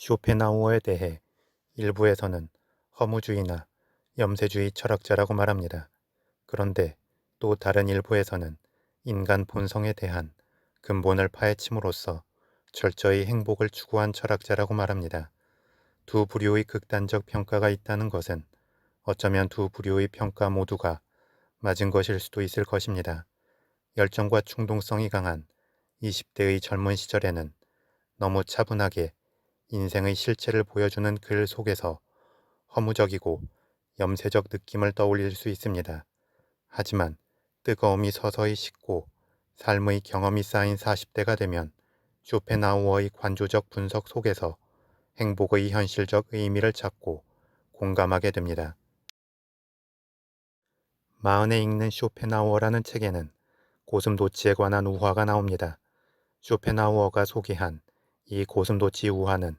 쇼펜하우어에 대해 일부에서는 허무주의나 염세주의 철학자라고 말합니다. 그런데 또 다른 일부에서는 인간 본성에 대한 근본을 파헤침으로써 철저히 행복을 추구한 철학자라고 말합니다. 두 부류의 극단적 평가가 있다는 것은 어쩌면 두 부류의 평가 모두가 맞은 것일 수도 있을 것입니다. 열정과 충동성이 강한 20대의 젊은 시절에는 너무 차분하게 인생의 실체를 보여주는 글 속에서 허무적이고 염세적 느낌을 떠올릴 수 있습니다. 하지만 뜨거움이 서서히 식고 삶의 경험이 쌓인 40대가 되면 쇼펜하우어의 관조적 분석 속에서 행복의 현실적 의미를 찾고 공감하게 됩니다. 마흔에 읽는 쇼펜하우어라는 책에는 고슴도치에 관한 우화가 나옵니다. 쇼펜하우어가 소개한 이 고슴도치 우화는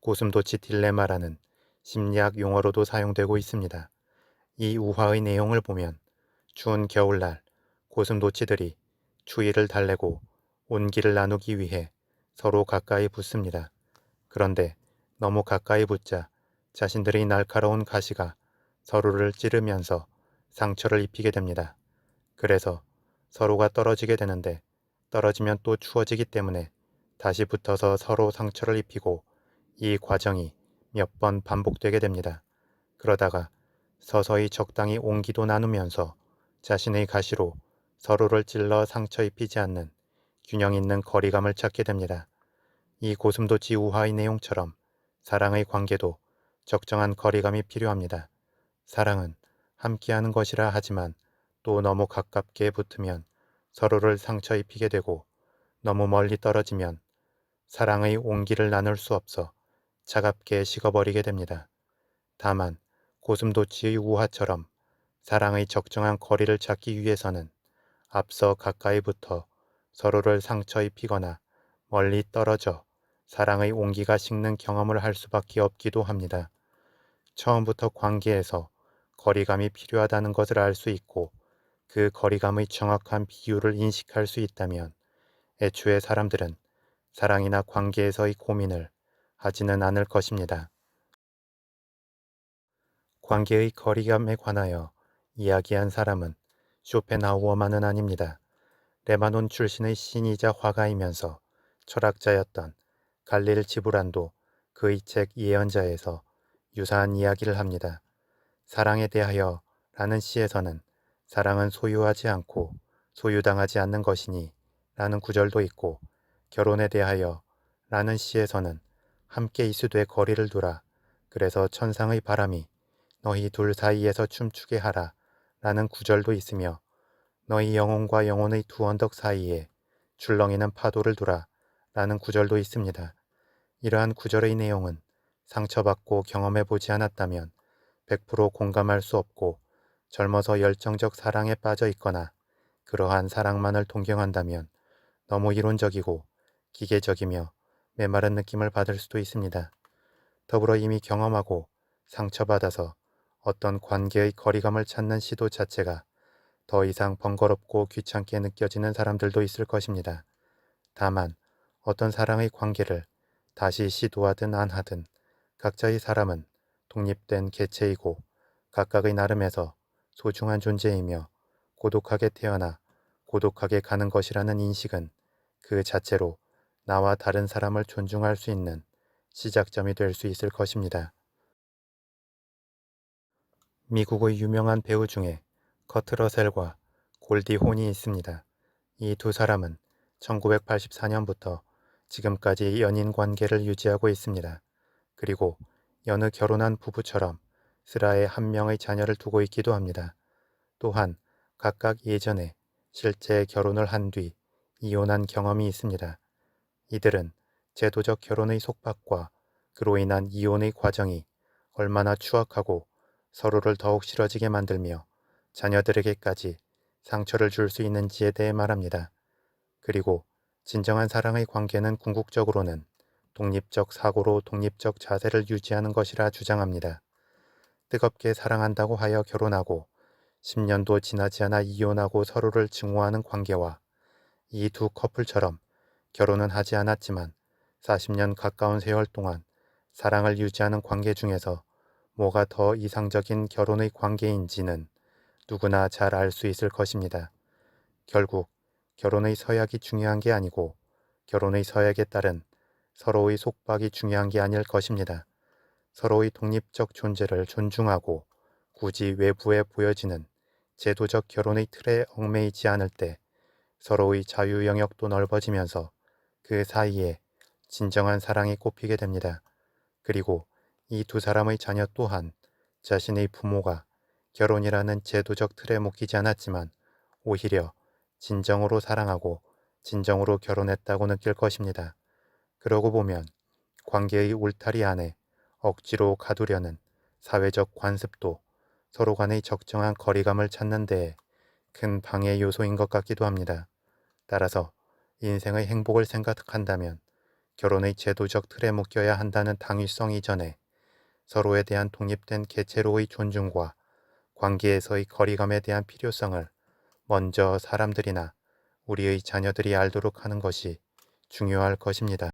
고슴도치 딜레마라는 심리학 용어로도 사용되고 있습니다. 이 우화의 내용을 보면 추운 겨울날 고슴도치들이 추위를 달래고 온기를 나누기 위해 서로 가까이 붙습니다. 그런데 너무 가까이 붙자 자신들의 날카로운 가시가 서로를 찌르면서 상처를 입히게 됩니다. 그래서 서로가 떨어지게 되는데 떨어지면 또 추워지기 때문에 다시 붙어서 서로 상처를 입히고 이 과정이 몇 번 반복되게 됩니다. 그러다가 서서히 적당히 온기도 나누면서 자신의 가시로 서로를 찔러 상처 입히지 않는 균형 있는 거리감을 찾게 됩니다. 이 고슴도치 우화의 내용처럼 사랑의 관계도 적정한 거리감이 필요합니다. 사랑은 함께하는 것이라 하지만 또 너무 가깝게 붙으면 서로를 상처 입히게 되고 너무 멀리 떨어지면 사랑의 온기를 나눌 수 없어 차갑게 식어버리게 됩니다. 다만 고슴도치의 우화처럼 사랑의 적정한 거리를 찾기 위해서는 앞서 가까이 붙어 서로를 상처 입히거나 멀리 떨어져 사랑의 온기가 식는 경험을 할 수밖에 없기도 합니다. 처음부터 관계에서 거리감이 필요하다는 것을 알 수 있고 그 거리감의 정확한 비율을 인식할 수 있다면 애초에 사람들은 사랑이나 관계에서의 고민을 하지는 않을 것입니다. 관계의 거리감에 관하여 이야기한 사람은 쇼펜하우어만은 아닙니다. 레바논 출신의 신이자 화가이면서 철학자였던 갈릴 지브란도 그의 책 예언자에서 유사한 이야기를 합니다. 사랑에 대하여 라는 시에서는 사랑은 소유하지 않고 소유당하지 않는 것이니 라는 구절도 있고 결혼에 대하여 라는 시에서는 함께 있으되 거리를 두라 그래서 천상의 바람이 너희 둘 사이에서 춤추게 하라 라는 구절도 있으며 너희 영혼과 영혼의 두 언덕 사이에 출렁이는 파도를 두라 라는 구절도 있습니다. 이러한 구절의 내용은 상처받고 경험해보지 않았다면 100% 공감할 수 없고 젊어서 열정적 사랑에 빠져 있거나 그러한 사랑만을 동경한다면 너무 이론적이고 기계적이며 메마른 느낌을 받을 수도 있습니다. 더불어 이미 경험하고 상처받아서 어떤 관계의 거리감을 찾는 시도 자체가 더 이상 번거롭고 귀찮게 느껴지는 사람들도 있을 것입니다. 다만 어떤 사랑의 관계를 다시 시도하든 안 하든 각자의 사람은 독립된 개체이고 각각의 나름에서 소중한 존재이며 고독하게 태어나 고독하게 가는 것이라는 인식은 그 자체로 나와 다른 사람을 존중할 수 있는 시작점이 될 수 있을 것입니다. 미국의 유명한 배우 중에 커트 러셀과 골디 혼이 있습니다. 이 두 사람은 1984년부터 지금까지 연인 관계를 유지하고 있습니다. 그리고 여느 결혼한 부부처럼 슬하에 한 명의 자녀를 두고 있기도 합니다. 또한 각각 예전에 실제 결혼을 한 뒤 이혼한 경험이 있습니다. 이들은 제도적 결혼의 속박과 그로 인한 이혼의 과정이 얼마나 추악하고 서로를 더욱 싫어지게 만들며 자녀들에게까지 상처를 줄 수 있는지에 대해 말합니다. 그리고 진정한 사랑의 관계는 궁극적으로는 독립적 사고로 독립적 자세를 유지하는 것이라 주장합니다. 뜨겁게 사랑한다고 하여 결혼하고 10년도 지나지 않아 이혼하고 서로를 증오하는 관계와 이 두 커플처럼 결혼은 하지 않았지만 40년 가까운 세월 동안 사랑을 유지하는 관계 중에서 뭐가 더 이상적인 결혼의 관계인지는 누구나 잘 알 수 있을 것입니다. 결국 결혼의 서약이 중요한 게 아니고 결혼의 서약에 따른 서로의 속박이 중요한 게 아닐 것입니다. 서로의 독립적 존재를 존중하고 굳이 외부에 보여지는 제도적 결혼의 틀에 얽매이지 않을 때 서로의 자유 영역도 넓어지면서 그 사이에 진정한 사랑이 꼽히게 됩니다. 그리고 이 두 사람의 자녀 또한 자신의 부모가 결혼이라는 제도적 틀에 묶이지 않았지만 오히려 진정으로 사랑하고 진정으로 결혼했다고 느낄 것입니다. 그러고 보면 관계의 울타리 안에 억지로 가두려는 사회적 관습도 서로 간의 적정한 거리감을 찾는 데에 큰 방해 요소인 것 같기도 합니다. 따라서 인생의 행복을 생각한다면 결혼의 제도적 틀에 묶여야 한다는 당위성 이전에 서로에 대한 독립된 개체로의 존중과 관계에서의 거리감에 대한 필요성을 먼저 사람들이나 우리의 자녀들이 알도록 하는 것이 중요할 것입니다.